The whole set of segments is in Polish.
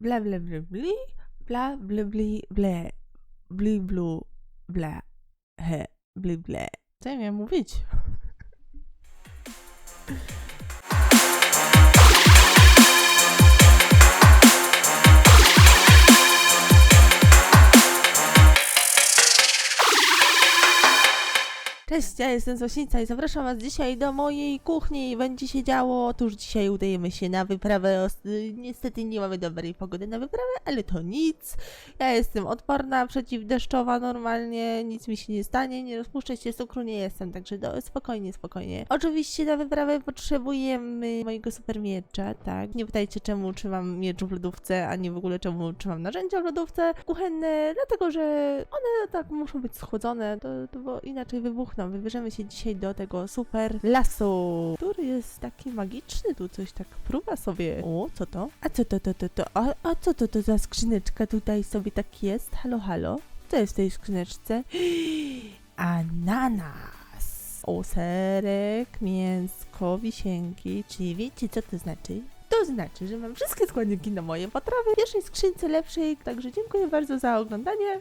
Bla bla bla bli, bla bla bli ble, bli blu, bla, he, bli ble. Co ja miałem mówić? Cześć, ja jestem Zosinica i zapraszam Was dzisiaj do mojej kuchni. Będzie się działo. Otóż dzisiaj udajemy się na wyprawę. Y, Niestety nie mamy dobrej pogody na wyprawę, ale to nic. Ja jestem odporna, przeciwdeszczowa normalnie, nic mi się nie stanie, nie rozpuszczę się cukru, nie jestem, także do, spokojnie, spokojnie. Oczywiście na wyprawę potrzebujemy mojego super miecza, tak? Nie pytajcie czemu trzymam miecz w lodówce, a nie w ogóle czemu trzymam narzędzia w lodówce kuchenne, dlatego że one tak muszą być schłodzone, to, to bo inaczej wybuchną. Wybierzemy się dzisiaj do tego super lasu, który jest taki magiczny, tu coś tak próba sobie. O, co to? A co to, to, to, to? A, a co to, to za skrzyneczka tutaj sobie tak jest? Halo, halo? Co jest w tej skrzyneczce? Ananas! O, serek, mięsko, wisienki. Czy wiecie, co to znaczy? To znaczy, że mam wszystkie składniki na moje potrawy w pierwszej skrzynce lepszej, także dziękuję bardzo za oglądanie.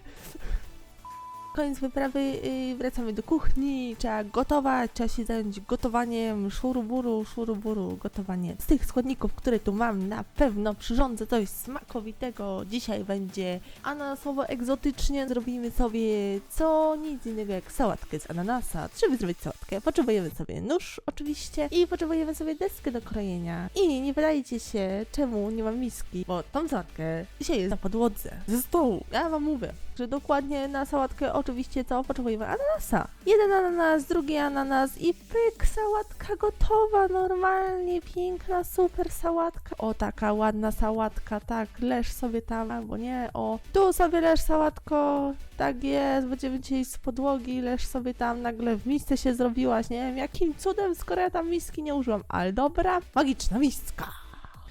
Koniec wyprawy, yy, wracamy do kuchni, trzeba gotować, trzeba się zająć gotowaniem, szuruburu, szuruburu, gotowanie. Z tych składników, które tu mam, na pewno przyrządzę coś smakowitego. Dzisiaj będzie ananasowo-egzotycznie, zrobimy sobie co nic innego jak sałatkę z ananasa. Żeby zrobić sałatkę, potrzebujemy sobie nóż oczywiście i potrzebujemy sobie deskę do krojenia. I nie wydajcie się, czemu nie mam miski, bo tą sałatkę dzisiaj jest na podłodze, ze stołu. Ja wam mówię, że dokładnie na sałatkę oczywiście co? Potrzebujemy ananasa. Jeden ananas, drugi ananas i pyk, sałatka gotowa, normalnie, piękna, super sałatka. O, taka ładna sałatka, tak, leż sobie tam, albo nie, o, tu sobie leż sałatko, tak jest, będziemy dzisiaj z podłogi, leż sobie tam, nagle w misce się zrobiłaś, nie wiem jakim cudem, skoro ja tam miski nie użyłam, ale dobra, magiczna miska.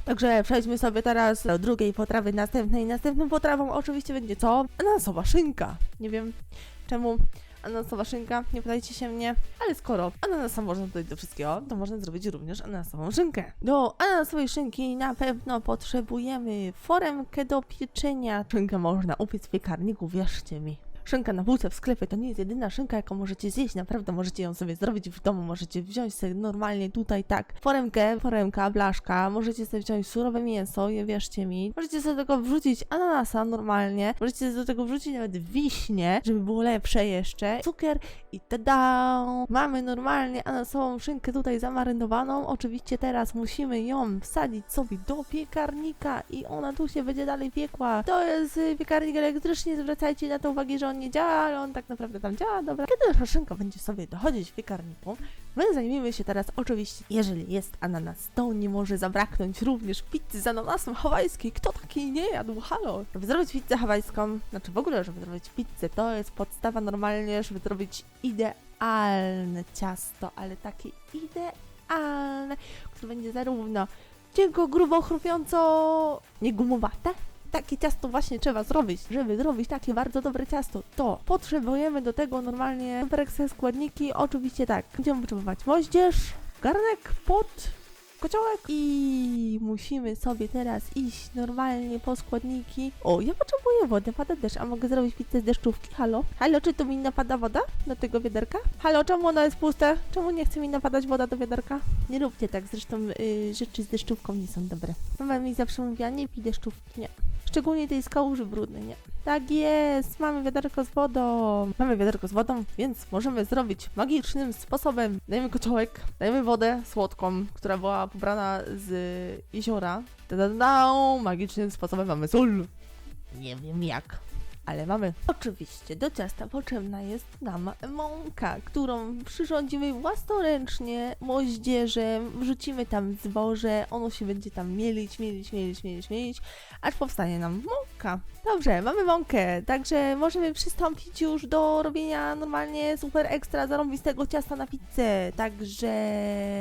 Także przejdźmy sobie teraz do drugiej potrawy, następnej. Następną potrawą oczywiście będzie co? Ananasowa szynka. Nie wiem czemu ananasowa szynka, nie pytajcie się mnie, ale skoro ananasa można dodać do wszystkiego, to można zrobić również ananasową szynkę. Do ananasowej szynki na pewno potrzebujemy foremkę do pieczenia. Szynkę można upiec w piekarniku, wierzcie mi. Szynka na półce w sklepie to nie jest jedyna szynka, jaką możecie zjeść. Naprawdę możecie ją sobie zrobić w domu. Możecie wziąć sobie normalnie tutaj tak foremkę, foremka, blaszka. Możecie sobie wziąć surowe mięso, je wierzcie mi. Możecie sobie do tego wrzucić ananasa normalnie. Możecie sobie do tego wrzucić nawet wiśnie, żeby było lepsze jeszcze. Cukier i tada! Mamy normalnie ananasową szynkę tutaj zamarynowaną. Oczywiście teraz musimy ją wsadzić sobie do piekarnika i ona tu się będzie dalej piekła. To jest y, piekarnik elektryczny, zwracajcie na to uwagę, że on nie działa, ale on tak naprawdę tam działa, dobra. Kiedy szynka będzie sobie dochodzić w piekarniku, my zajmiemy się teraz oczywiście, jeżeli jest ananas, to nie może zabraknąć również pizzy z ananasem hawajskiej. Kto takiej nie jadł? Halo! Żeby zrobić pizzę hawajską, znaczy w ogóle, żeby zrobić pizzę, to jest podstawa normalnie, żeby zrobić idealne ciasto, ale takie idealne, które będzie zarówno cienko, grubo, chrupiąco, nie gumowate, takie ciasto właśnie trzeba zrobić. Żeby zrobić takie bardzo dobre ciasto, to potrzebujemy do tego normalnie ekstra składniki. Oczywiście tak, będziemy potrzebować moździerz, garnek, pot, kociołek i musimy sobie teraz iść normalnie po składniki. O, ja potrzebuję wody, pada deszcz, a mogę zrobić pizzę z deszczówki? Halo? Halo, czy tu mi napada woda do tego wiaderka? Halo, czemu ono jest puste? Czemu nie chce mi napadać woda do wiaderka? Nie róbcie tak, zresztą y, rzeczy z deszczówką nie są dobre. Mama mi zawsze mówiła, nie pij deszczówki, nie. Szczególnie tej z kałuży brudnej, nie? Tak jest, mamy wiaderko z wodą. Mamy wiaderko z wodą, więc możemy zrobić magicznym sposobem. Dajemy kociołek, dajemy wodę słodką, która była pobrana z jeziora. Ta-da-da, magicznym sposobem mamy sól. Nie wiem jak, ale mamy. Oczywiście do ciasta potrzebna jest nam mąka, którą przyrządzimy własnoręcznie moździerzem, wrzucimy tam zboże, ono się będzie tam mielić, mielić, mielić, mielić, mielić, aż powstanie nam mąka. Dobrze, mamy mąkę, także możemy przystąpić już do robienia normalnie super ekstra zarąbistego ciasta na pizzę. Także,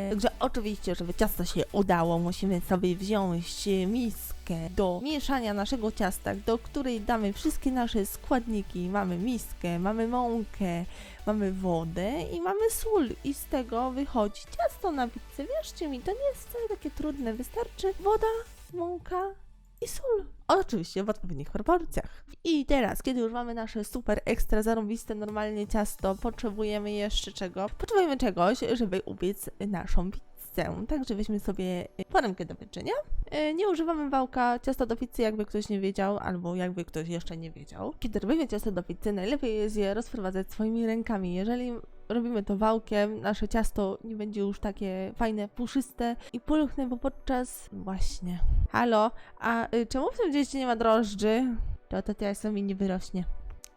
także oczywiście, żeby ciasto się udało, musimy sobie wziąć miskę do mieszania naszego ciasta, do której damy wszystkie nasze składniki. Mamy miskę, mamy mąkę, mamy wodę i mamy sól i z tego wychodzi ciasto na pizzę. Wierzcie mi, to nie jest wcale takie trudne. Wystarczy woda, mąka i sól. Oczywiście w odpowiednich proporcjach. I teraz, kiedy już mamy nasze super ekstra zarąbiste normalnie ciasto, potrzebujemy jeszcze czego? Potrzebujemy czegoś, żeby upiec naszą pizzę. Także weźmy sobie foremkę do pieczenia. E, Nie używamy wałka ciasta do pizzy, jakby ktoś nie wiedział, albo jakby ktoś jeszcze nie wiedział. Kiedy robimy ciasto do pizzy, najlepiej jest je rozprowadzać swoimi rękami. Jeżeli robimy to wałkiem, nasze ciasto nie będzie już takie fajne, puszyste i pulchne, bo podczas... Właśnie. Halo, a y, czemu w tym dzieście nie ma drożdży? To to ciasto mi nie wyrośnie.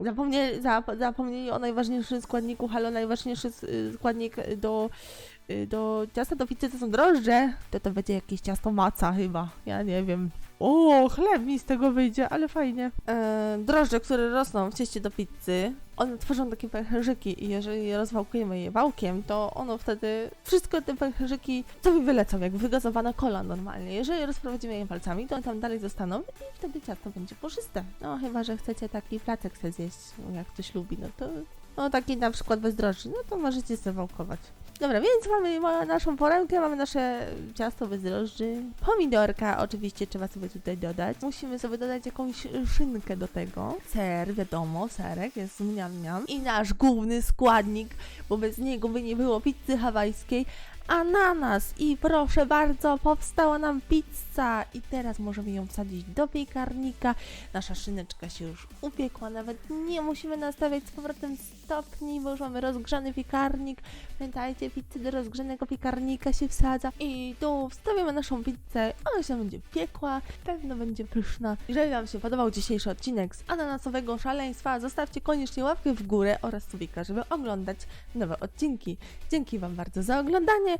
Zapomnieli, zap, zapomnieli o najważniejszym składniku, halo, najważniejszy y, składnik y, do, y, do ciasta do pizzy to są drożdże. To to będzie jakieś ciasto maca chyba, ja nie wiem. O, chleb mi z tego wyjdzie, ale fajnie. E, drożdże, które rosną w cieście do pizzy, one tworzą takie pęcherzyki i jeżeli je rozwałkujemy je wałkiem, to ono wtedy, wszystko te pęcherzyki sobie wylecą, jak wygazowana kola normalnie. Jeżeli rozprowadzimy je palcami, to one tam dalej zostaną i wtedy ciasto będzie puszyste. No chyba, że chcecie taki placek sobie zjeść, jak ktoś lubi, no to no taki na przykład bez drożdży, no to możecie sobie wałkować. Dobra, więc mamy ma- naszą foremkę, mamy nasze ciasto bez drożdży. Pomidorka oczywiście trzeba sobie tutaj dodać. Musimy sobie dodać jakąś szynkę do tego. Ser, wiadomo, serek jest mniam mniam. I nasz główny składnik, bo bez niego by nie było pizzy hawajskiej. Ananas i proszę bardzo, powstała nam pizza i teraz możemy ją wsadzić do piekarnika. Nasza szyneczka się już upiekła, nawet nie musimy nastawiać z powrotem stopni, bo już mamy rozgrzany piekarnik. Pamiętajcie, pizzę do rozgrzanego piekarnika się wsadza i tu wstawiamy naszą pizzę, ona się będzie piekła, pewno będzie pyszna. Jeżeli Wam się podobał dzisiejszy odcinek z ananasowego szaleństwa, zostawcie koniecznie łapkę w górę oraz subika, żeby oglądać nowe odcinki. Dzięki Wam bardzo za oglądanie